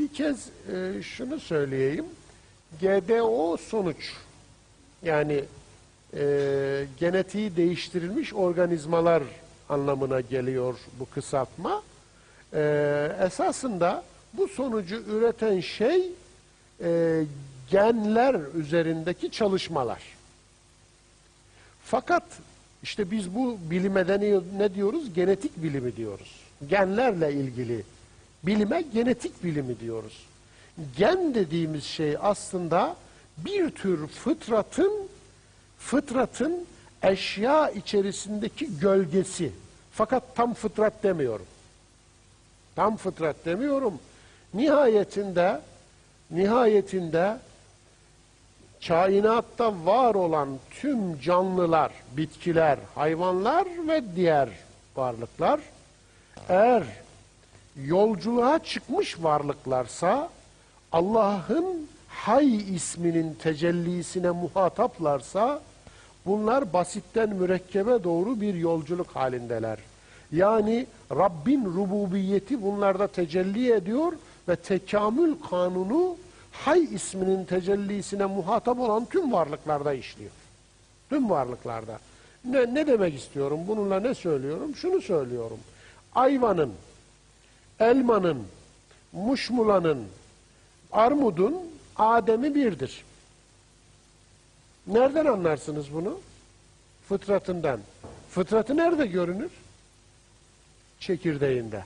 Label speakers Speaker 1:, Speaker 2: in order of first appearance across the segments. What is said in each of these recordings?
Speaker 1: Bir kez e, şunu söyleyeyim. GDO sonuç yani e, genetiği değiştirilmiş organizmalar anlamına geliyor bu kısaltma. E, esasında bu sonucu üreten şey e, genler üzerindeki çalışmalar. Fakat işte biz bu bilime de ne, ne diyoruz? Genetik bilimi diyoruz. Genlerle ilgili bilime genetik bilimi diyoruz. Gen dediğimiz şey aslında bir tür fıtratın fıtratın eşya içerisindeki gölgesi. Fakat tam fıtrat demiyorum. Tam fıtrat demiyorum. Nihayetinde nihayetinde kainatta var olan tüm canlılar, bitkiler, hayvanlar ve diğer varlıklar eğer yolculuğa çıkmış varlıklarsa Allah'ın Hay isminin tecellisine muhataplarsa bunlar basitten mürekkebe doğru bir yolculuk halindeler. Yani Rabbin rububiyeti bunlarda tecelli ediyor ve tekamül kanunu Hay isminin tecellisine muhatap olan tüm varlıklarda işliyor. Tüm varlıklarda. Ne, ne demek istiyorum? Bununla ne söylüyorum? Şunu söylüyorum. Ayvanın, elmanın, muşmulanın, armudun Adem'i birdir. Nereden anlarsınız bunu? Fıtratından. Fıtratı nerede görünür? Çekirdeğinde.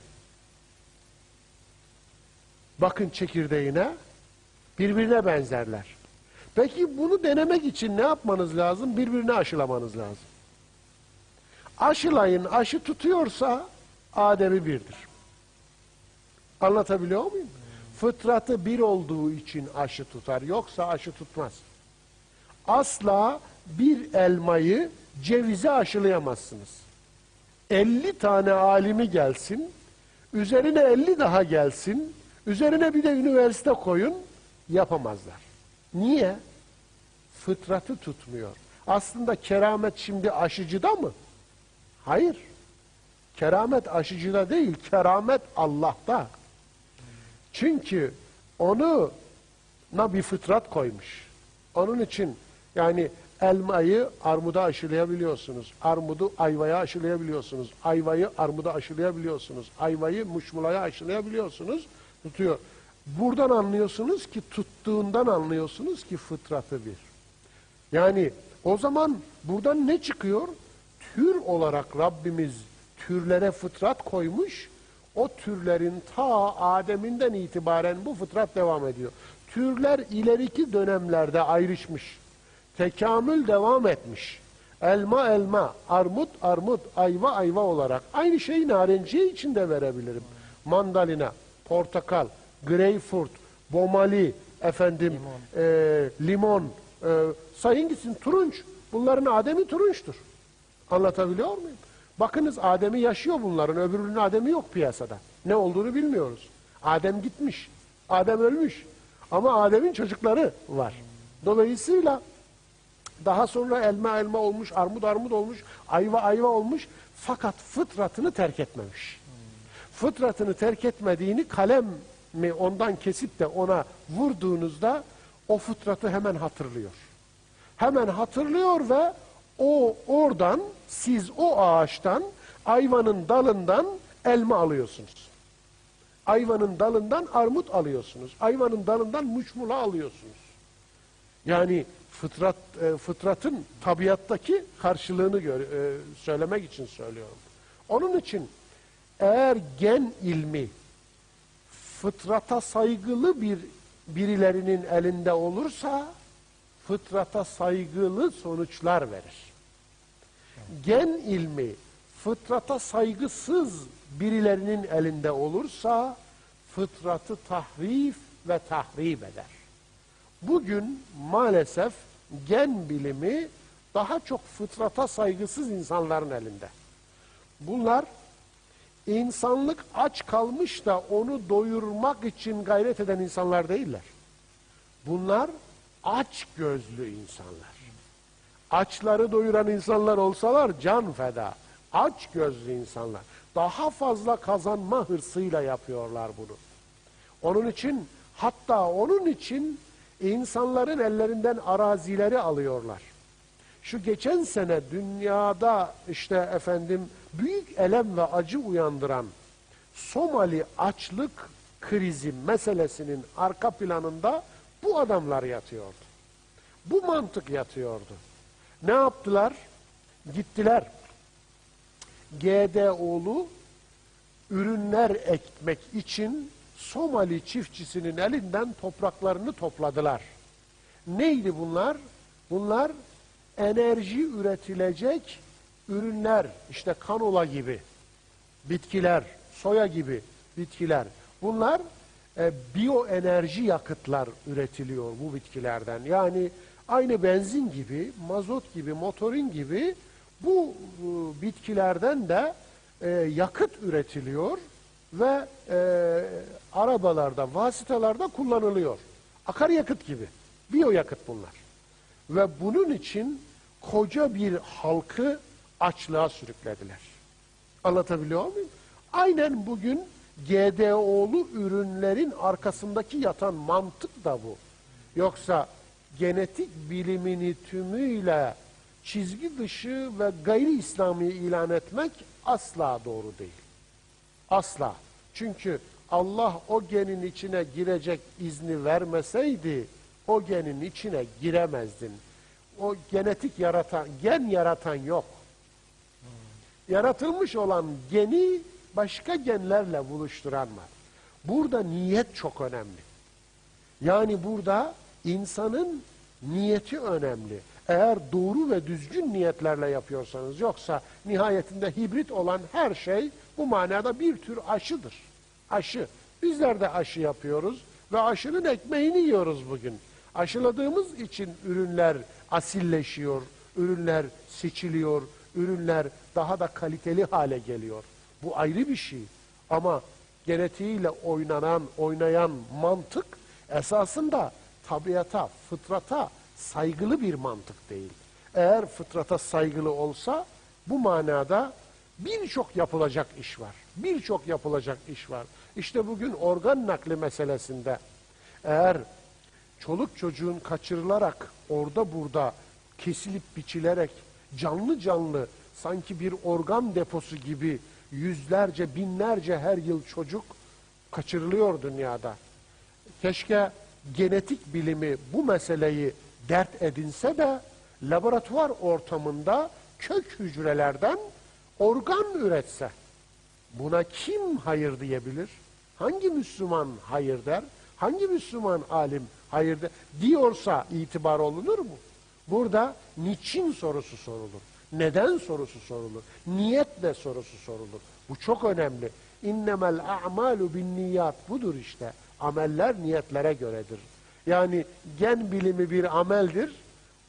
Speaker 1: Bakın çekirdeğine birbirine benzerler. Peki bunu denemek için ne yapmanız lazım? Birbirine aşılamanız lazım. Aşılayın, aşı tutuyorsa Adem'i birdir. Anlatabiliyor muyum? Fıtratı bir olduğu için aşı tutar. Yoksa aşı tutmaz. Asla bir elmayı cevize aşılayamazsınız. 50 tane alimi gelsin, üzerine 50 daha gelsin, üzerine bir de üniversite koyun, yapamazlar. Niye? Fıtratı tutmuyor. Aslında keramet şimdi aşıcıda mı? Hayır. Keramet aşıcıda değil, keramet Allah'ta. Çünkü onu na bir fıtrat koymuş. Onun için yani elmayı armuda aşılayabiliyorsunuz. Armudu ayvaya aşılayabiliyorsunuz. Ayvayı armuda aşılayabiliyorsunuz. Ayvayı muşmulaya aşılayabiliyorsunuz. Tutuyor. Buradan anlıyorsunuz ki tuttuğundan anlıyorsunuz ki fıtratı bir. Yani o zaman buradan ne çıkıyor? Tür olarak Rabbimiz türlere fıtrat koymuş. O türlerin ta Adem'inden itibaren bu fıtrat devam ediyor. Türler ileriki dönemlerde ayrışmış. Tekamül devam etmiş. Elma elma, armut armut, ayva ayva olarak. Aynı şeyi narenciye için de verebilirim. Mandalina, portakal, greyfurt, bomali, efendim, limon, e, limon e, sayın gitsin turunç. Bunların Adem'i turunçtur. Anlatabiliyor muyum? Bakınız Adem'i yaşıyor bunların. Öbürünün Adem'i yok piyasada. Ne olduğunu bilmiyoruz. Adem gitmiş. Adem ölmüş. Ama Adem'in çocukları var. Dolayısıyla daha sonra elma elma olmuş, armut armut olmuş, ayva ayva olmuş. Fakat fıtratını terk etmemiş. Fıtratını terk etmediğini kalem mi ondan kesip de ona vurduğunuzda o fıtratı hemen hatırlıyor. Hemen hatırlıyor ve o oradan siz o ağaçtan ayvanın dalından elma alıyorsunuz. Ayvanın dalından armut alıyorsunuz. Ayvanın dalından muşmula alıyorsunuz. Yani fıtrat e, fıtratın tabiattaki karşılığını gör, e, söylemek için söylüyorum. Onun için eğer gen ilmi fıtrata saygılı bir birilerinin elinde olursa fıtrata saygılı sonuçlar verir. Gen ilmi fıtrata saygısız birilerinin elinde olursa fıtratı tahrif ve tahrip eder. Bugün maalesef gen bilimi daha çok fıtrata saygısız insanların elinde. Bunlar insanlık aç kalmış da onu doyurmak için gayret eden insanlar değiller. Bunlar aç gözlü insanlar. Açları doyuran insanlar olsalar can feda. Aç gözlü insanlar. Daha fazla kazanma hırsıyla yapıyorlar bunu. Onun için hatta onun için insanların ellerinden arazileri alıyorlar. Şu geçen sene dünyada işte efendim büyük elem ve acı uyandıran Somali açlık krizi meselesinin arka planında bu adamlar yatıyordu. Bu mantık yatıyordu. Ne yaptılar? Gittiler. GDO'lu ürünler ekmek için Somali çiftçisinin elinden topraklarını topladılar. Neydi bunlar? Bunlar enerji üretilecek ürünler, işte kanola gibi bitkiler, soya gibi bitkiler. Bunlar e, biyoenerji yakıtlar üretiliyor bu bitkilerden. Yani aynı benzin gibi, mazot gibi, motorin gibi bu e, bitkilerden de e, yakıt üretiliyor ve e, arabalarda, vasıtalarda kullanılıyor. Akaryakıt gibi. Biyoyakıt bunlar. Ve bunun için koca bir halkı açlığa sürüklediler. Anlatabiliyor muyum? Aynen bugün GDO'lu ürünlerin arkasındaki yatan mantık da bu. Yoksa genetik bilimini tümüyle çizgi dışı ve gayri İslami ilan etmek asla doğru değil. Asla. Çünkü Allah o genin içine girecek izni vermeseydi o genin içine giremezdin. O genetik yaratan, gen yaratan yok. Yaratılmış olan geni başka genlerle buluşturan var. Burada niyet çok önemli. Yani burada insanın niyeti önemli. Eğer doğru ve düzgün niyetlerle yapıyorsanız yoksa nihayetinde hibrit olan her şey bu manada bir tür aşıdır. Aşı. Bizler de aşı yapıyoruz ve aşının ekmeğini yiyoruz bugün. Aşıladığımız için ürünler asilleşiyor, ürünler seçiliyor, ürünler daha da kaliteli hale geliyor. Bu ayrı bir şey. Ama genetiğiyle oynanan, oynayan mantık esasında tabiata, fıtrata saygılı bir mantık değil. Eğer fıtrata saygılı olsa bu manada birçok yapılacak iş var. Birçok yapılacak iş var. İşte bugün organ nakli meselesinde eğer çoluk çocuğun kaçırılarak orada burada kesilip biçilerek canlı canlı sanki bir organ deposu gibi yüzlerce binlerce her yıl çocuk kaçırılıyor dünyada. Keşke genetik bilimi bu meseleyi dert edinse de laboratuvar ortamında kök hücrelerden organ üretse. Buna kim hayır diyebilir? Hangi Müslüman hayır der? Hangi Müslüman alim hayır der? Diyorsa itibar olunur mu? Burada niçin sorusu sorulur. Neden sorusu sorulur. Niyet ne sorusu sorulur. Bu çok önemli. İnnemel a'malu bin niyat budur işte. Ameller niyetlere göredir. Yani gen bilimi bir ameldir.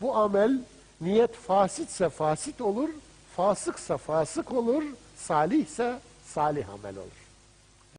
Speaker 1: Bu amel niyet fasitse fasit olur, fasıksa fasık olur, salihse salih amel olur.